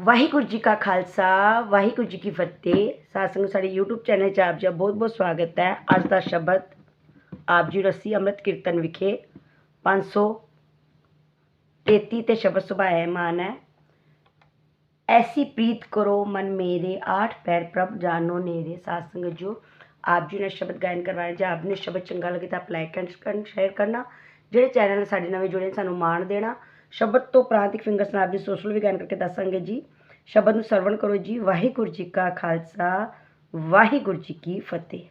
ਵਾਹਿਗੁਰੂ ਜੀ ਕਾ ਖਾਲਸਾ, ਵਾਹਿਗੁਰੂ ਜੀ ਕੀ ਫਤਿਹ। ਸਾਧ ਸਾਡੇ YouTube ਚੈਨਲ 'ਚ ਆਪ ਜੀ ਦਾ ਬਹੁਤ-ਬਹੁਤ ਸਵਾਗਤ ਹੈ। ਅੱਜ ਦਾ ਸ਼ਬਦ ਆਪ ਜੀ ਰਸੀ ਅੰਮ੍ਰਿਤ ਕੀਰਤਨ ਵਿਖੇ 533 ਤੇ ਸ਼ਬਦ ਸੁਭਾਏ ਮਾਨ ਹੈ। ਐਸੀ ਪ੍ਰੀਤ ਕਰੋ ਮਨ ਮੇਰੇ, ਆਠ ਪੈਰ ਪ੍ਰਭ ਜਾਨੋ ਨੇਰੇ। ਸਾਧ ਜੋ, ਆਪ ਜੀ ਨੇ ਸ਼ਬਦ ਗਾਇਨ ਕਰਵਾਇਆ, ਜਾਂ ਆਪ ਨੂੰ ਸ਼ਬਦ ਚੰਗਾ ਲੱਗੇ ਤਾਂ ਆਪ ਲਾਈਕ ਐਂਡ ਸ਼ੇਅਰ ਕਰਨਾ। ਜਿਹੜੇ ਚੈਨਲ ਸਾਡੇ ਨਵੇਂ ਜੁੜੇ ਨੇ, ਸਾਨੂੰ ਮਾਣ ਦੇਣਾ। ਸ਼ਬਦ ਤੋਂ ਪ੍ਰਾਂਤਿਕ ਫਿੰਗਰ ਨਾਲ ਆਪ ਸੋਸ਼ਲ ਵਿਗਿਆਨ ਕਰਕੇ ਦੱਸਾਂਗੇ ਜੀ। ਸ਼ਬਦ ਨੂੰ ਸਰਵਣ ਕਰੋ ਜੀ। ਵਾਹਿਗੁਰੂ ਜੀ ਕਾ ਖਾਲਸਾ, ਵਾਹਿਗੁਰੂ ਜੀ ਕੀ ਫਤਿਹ।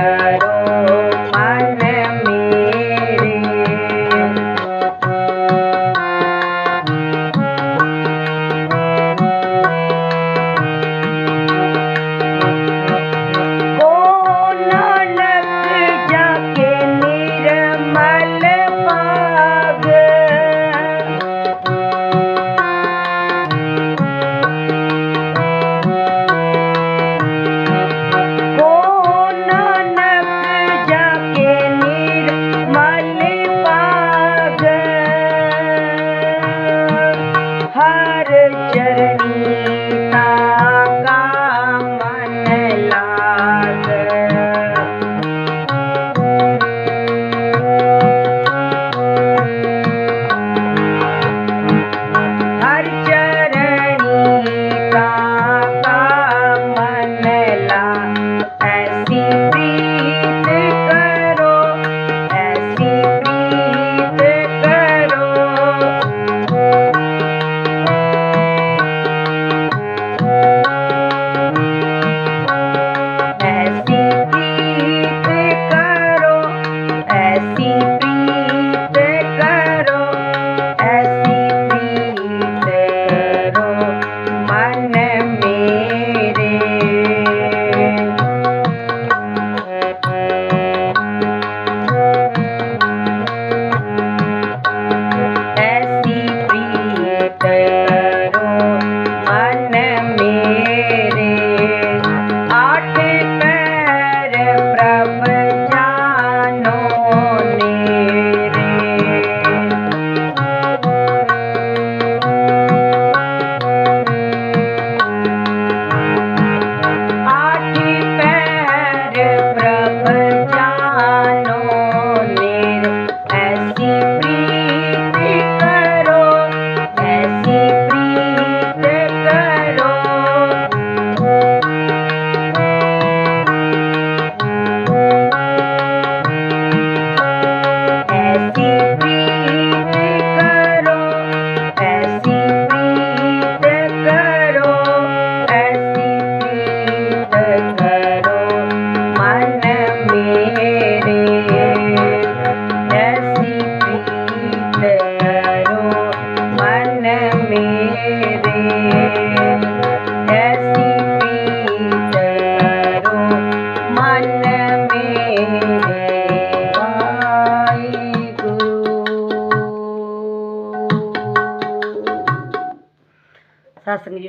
Thank you.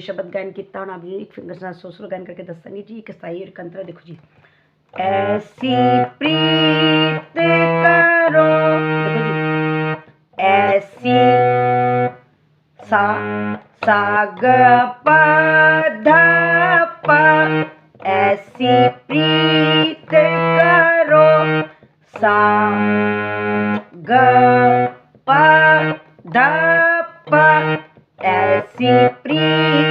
जो शब्द गायन किया हूँ आप जी एक फिंगर नाल सो गायन करके दसांगी जी एक साई एक अंतरा देखो जी। ऐसी प्रीत करो। ऐसी सा, साग प ध प, ऐसी प्रीत करो। सा ग प ध प, ऐसी प्रीत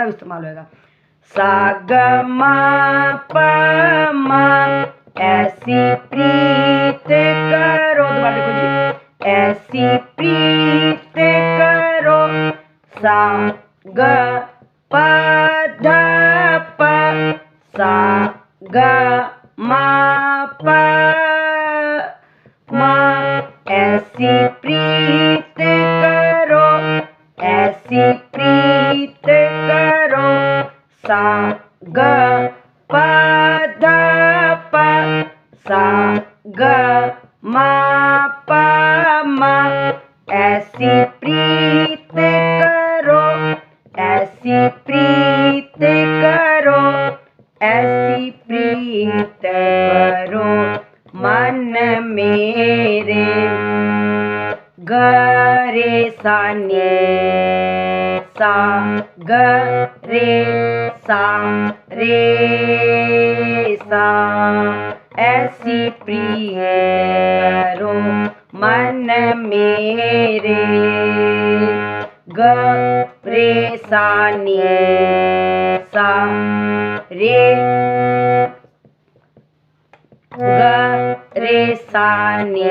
और इस्तेमाल होगा सा ग म प म ऐसी प्रीत करो। दोबारा देखो जी। ऐसी प्रीत करो। सा ग प ध प सा ग म प, म, ऐसी प्रीत करो। ऐसी सा ग प ध प सा ग म प म ऐसी प्रीत करो, ऐसी प्रीत करो, ऐसी प्रीत करो, मन मेरे, गरे सानी सा ग रे सा, रे, सा, ऐसी प्रिय रो मन मेरे। ग, रे, सा, नी, सा, रे। ग सा नी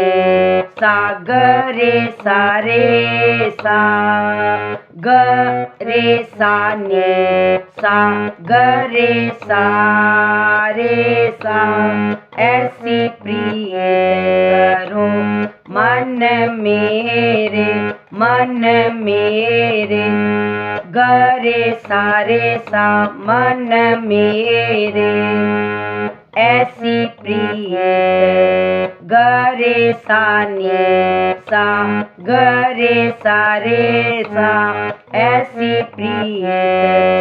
सा ग रे सा रे सा। ग रे सा नी सा ग रे सा रे सा ऐसी प्रिय करो मन मेरे मन मेरे। ग रे सा रे सा, मन मेरे। ऐसी प्रिय गरे सानी सा, गरे सारे सा, ऐसी प्रिय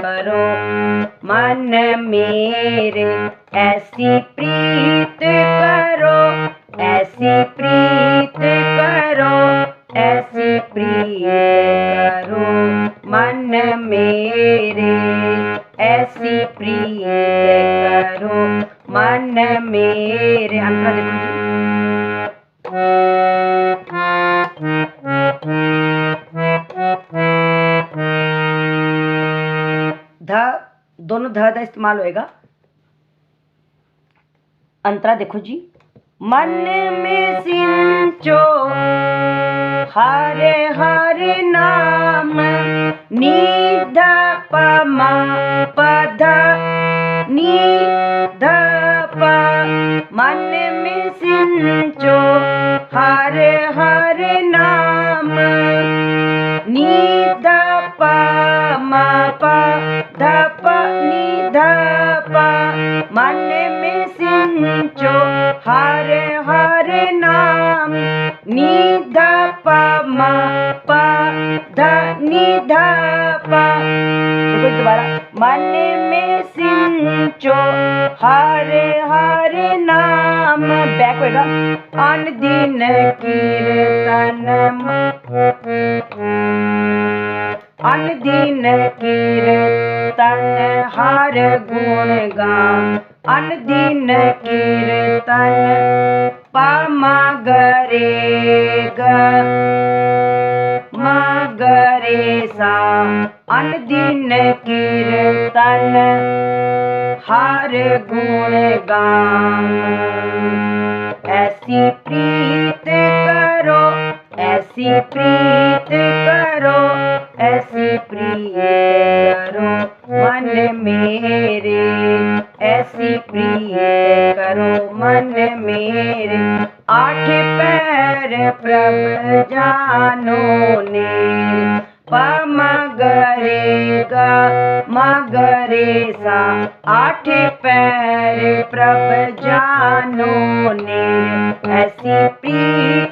करो मन मेरे, ऐसी प्रीत करो, ऐसी प्रीत करो, ऐसी प्रिय करो मन मेरे, ऐसी प्रिय करो मन मेरे। देखो। ध का इस्तेमाल होएगा। अंतरा देखो जी। मन में सिंचो हरे हरे नाम निध पमा पध निध प, मन में सिंचो हरे हरे नाम निध प म प ध प मन में सिंचो हरे हरे नाम निध प म प ध निध प देखो दोबारा मन में सिंचो हरे हरे नाम बैक होएगा अन दिन कीर्तन अन दिन कीर्तन हर गुण गान अन दिन कीर्तन पमा गरे ग मगरे सा। अन दिन कीर्तन हर गुण गान ऐसी प्रीत करो, ऐसी प्रीत करो, ऐसी प्रीत करो मन मेरे, ऐसी प्रिय करो मन मेरे। आठ पैर प्रभ जानो ने प मगरे सा आठ पैर प्रभ जानो ने, ऐसी प्रीत